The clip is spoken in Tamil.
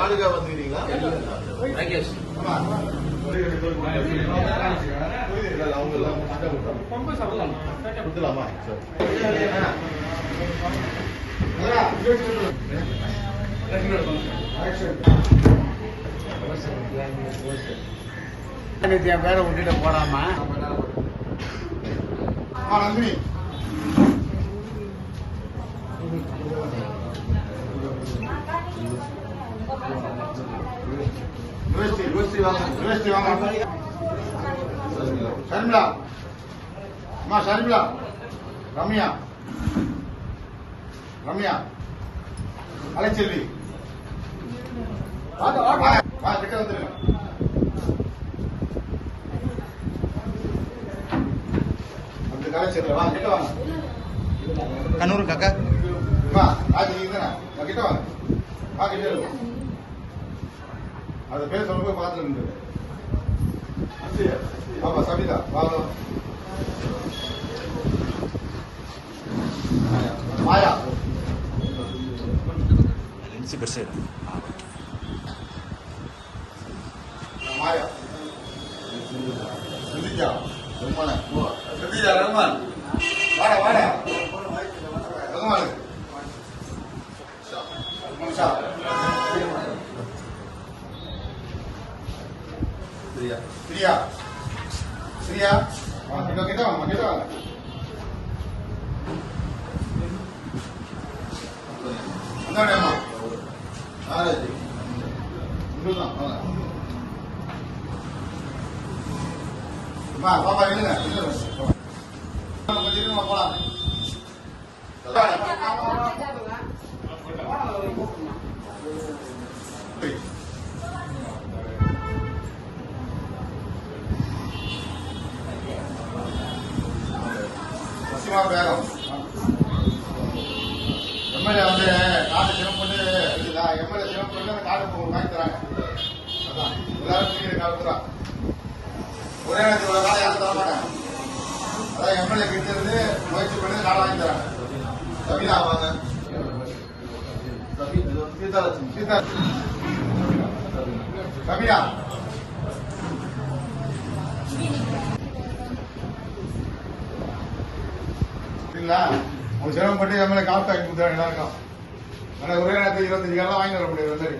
காலுக்கா வந்துக்கிறீங்களா? ராகேஷ். கொடுத்துலாமா சரி என் பேரை விட்டுட்டு போடாமா நந்தினி. யூனிவர்சிட்டி யூனிவர்சிட்டி வாங்க யூனிவர்சிட்டி வாங்க ஷர்மிளா அம்மா ஷர்மிளா ரம்யா ரம்யா அலைச்செல்வி கிட்ட வந்துருங்க கண்ணூர் காக்கா. கிட்ட வாங்க. கிட்ட அது பேர் சொல்லும்போது பார்த்து இருந்து பாப்பா சபிதா வா. மாயா. மாயா. சிந்திஜா ரஹ்மான் சிந்திஜா ரஹ்மான். வாடா வாடா. பிரியா பிரியா பிரியா வா கிட்ட கிட்ட வாங்க கிட்ட வாங்க அந்தாடே அம்மா ஆராஜி இங்கதான் வாங்க அம்மா பாப்பா இல்லைங்க இல்லை கொஞ்சம் இருங்க போலாம் பேரம் எம்எல்ஏ வந்து காடு சிறப்பு பண்ணி இருக்குதா? எம்எல்ஏ சிறப்பு பண்ணி அந்த காடு வாங்கி தராங்க. அதான். எல்லாரும் சீக்கிரம் காடு ஒரே நேரத்தில் இவ்வளவு காலம் யாரும் தர மாட்டாங்க. அதான் எம்எல்ஏ கிட்ட இருந்து முயற்சி பண்ணி காலை வாங்கி தராங்க. சபிதா வாங்க. சபி- சீதாலட்சுமி சீதா கவிதா சரிங்களா அவங்க சிரமப்பட்டு எம்எல்ஏ காசு கொடுத்தாங்க எல்லாருக்கும் ஆனால் ஒரே நேரத்தில் இருபத்தஞ்சு காலம் வாங்கி வர முடியாது எல்லாரும்